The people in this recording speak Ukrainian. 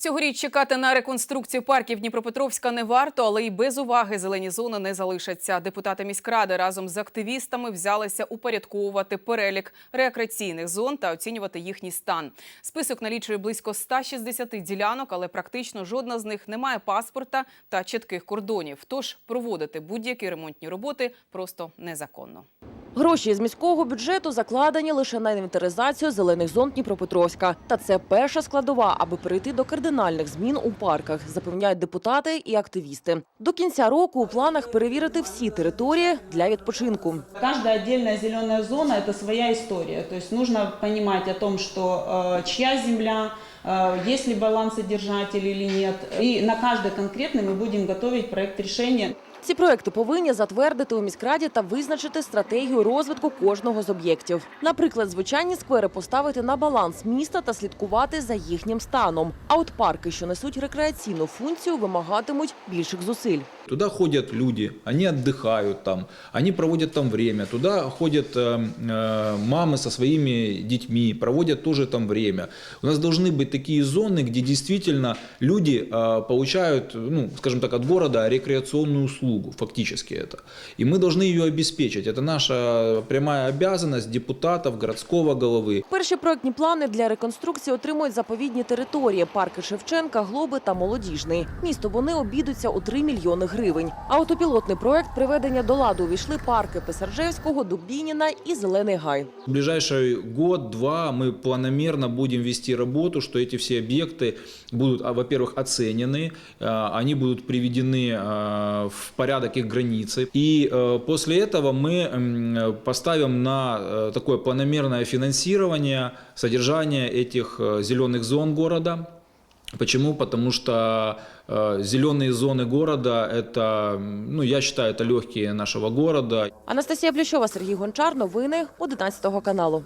Цьогоріч чекати на реконструкцію парків Дніпропетровська не варто, але й без уваги зелені зони не залишаться. Депутати міськради разом з активістами взялися упорядковувати перелік рекреаційних зон та оцінювати їхній стан. Список налічує близько 160 ділянок, але практично жодна з них не має паспорта та чітких кордонів. Тож проводити будь-які ремонтні роботи просто незаконно. Гроші з міського бюджету закладені лише на інвентаризацію зелених зон Дніпропетровська. Та це перша складова, аби перейти до кардинальних змін у парках, запевняють депутати і активісти. До кінця року у планах перевірити всі території для відпочинку. Каждая отдельная зеленая зона – это своя история. То есть нужно понимать о том, что э, чья земля, э, есть ли балансодержатель или нет. И на каждый конкретный мы будем готовить проект решения. Ці проекти повинні затвердити у міськраді та визначити стратегію розвитку кожного з об'єктів. Наприклад, звичайні сквери поставити на баланс міста та слідкувати за їхнім станом. А от парки, що несуть рекреаційну функцію, вимагатимуть більших зусиль. Туда ходят люди, они отдыхают там, они проводят там время. Туда ходят э, э, мамы со своими детьми, проводят тоже там время. У нас должны быть такие зоны, где действительно люди э, получают, ну, скажем так, от города рекреационную услугу, фактически это. И мы должны ее обеспечить. Это наша прямая обязанность депутатов, городского головы. Перші проектні плани для реконструкції отримують заповідні території – парки Шевченка, Глоби та Молодіжний. Місто вони обійдуться у 3 мільйони гривень. А от у пілотний проект приведення до ладу увійшли парки Писаржевського, Дубініна і Зелений Гай. В ближайший год-два мы планомерно будем вести работу, что эти все объекты будут, а, во-первых, оценены, а, они будут приведены а, в порядок их границы. И э, после этого мы м, поставим на э, такое планомерное финансирование содержания этих э, зеленых зон города. Почему? Потому что э, зеленые зоны города это, м, ну, я считаю, это легкие нашего города. Анастасія Плющова, Сергій Гончар. Новини 11 каналу.